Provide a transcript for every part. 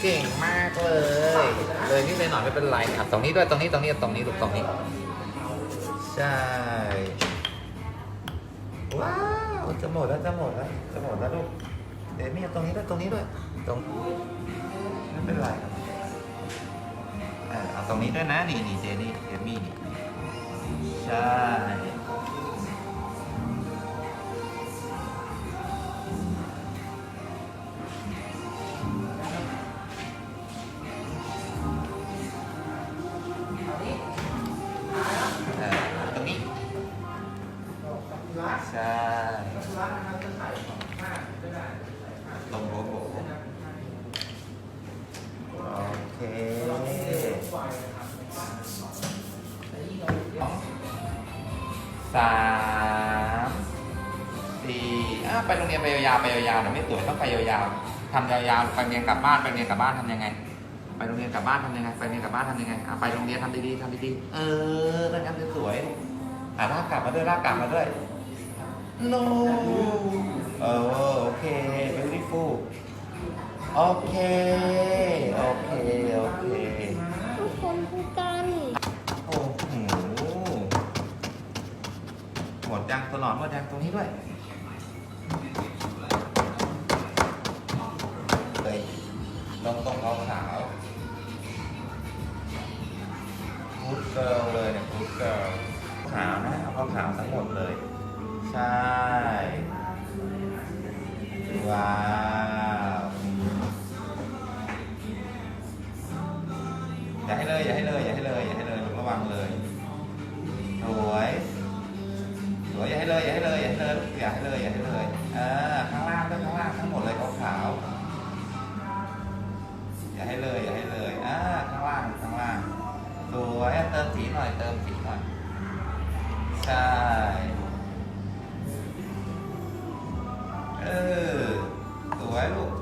เก่งมากเลย เลยนี่เลยหน่อยไม่เป็นไรอะตรงนี้ด้วยตรงนี้ตรงนี้ตรงนี้ลูกตรงนี้ ใช่ ว้าวจะหมดแล้วจะหมดแล้วจะหมดแล้วลูก เดมี่เอาตรงนี้ด้วยตรงนี้ด้วย ตรงไม่เป็นไรเออเอาตรงนี้ด้วยนะนี่นี่เจนี่เดมี่นี่ใช่ ใช่ลงโบโบโอเคสามสี่อะไปโรงเรียนไปยาวๆไปยาวๆเดี๋ยวไม่สวยต้องไปยาวๆทำยาวๆไปโรงเรียนกลับบ้านไปโรงเรียนกลับบ้านทำยังไงไปโรงเรียนกลับบ้านทำยังไง ไปโรงเรียนกลับบ้านทำยังไงอะไปโรงเรียนทำดีๆทำดีๆ เออถ้างั้นจะสวยอะลากกลับมาด้วยลากกลับมาด้วย no เออโอเค beautiful โอเค โอเค โอเคทุกคนพูดกันโอ้โหหมดยังตัวหนอนหมดยังตรงนี้ด้วยเลยตรงตรงขาวขาวพุดเกิลเลยเนี่ยพุดเกิลขาวนะ เอาขาวขาวทั้งหมดเลยใช่ ว้าว อย่าให้เลย อย่าให้เลย อย่าให้เลย อย่าให้เลยระวังเลย สวย สวย อย่าให้เลย อย่าให้เลย อย่าให้เลย อย่าให้เลย อย่าให้เลยอ่าข้างล่างด้วยข้างล่างทั้งหมดเลยขาวขาวอย่าให้เลย อย่าให้เลยอ่าข้างล่าง ข้างล่าง สวย เติมสีหน่อย เติมสีหน่อย ใช่ ลูก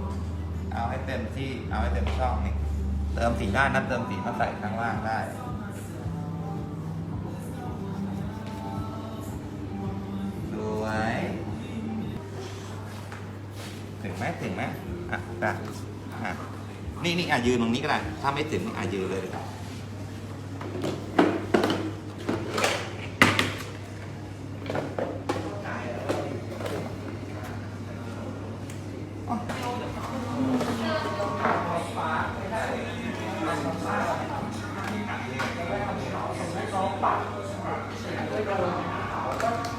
เอาให้เต็มที่ เอาให้เต็มช่องนี่ เติมสีได้นั่นเติมสีมาใส่ข้างล่างได้สวยถึงไหมถึงไหมอะได้อะนี่นี่อะยืนตรงนี้ก็ได้ ถ้าไม่ถึงอะยืนเลยครับ 那个好的。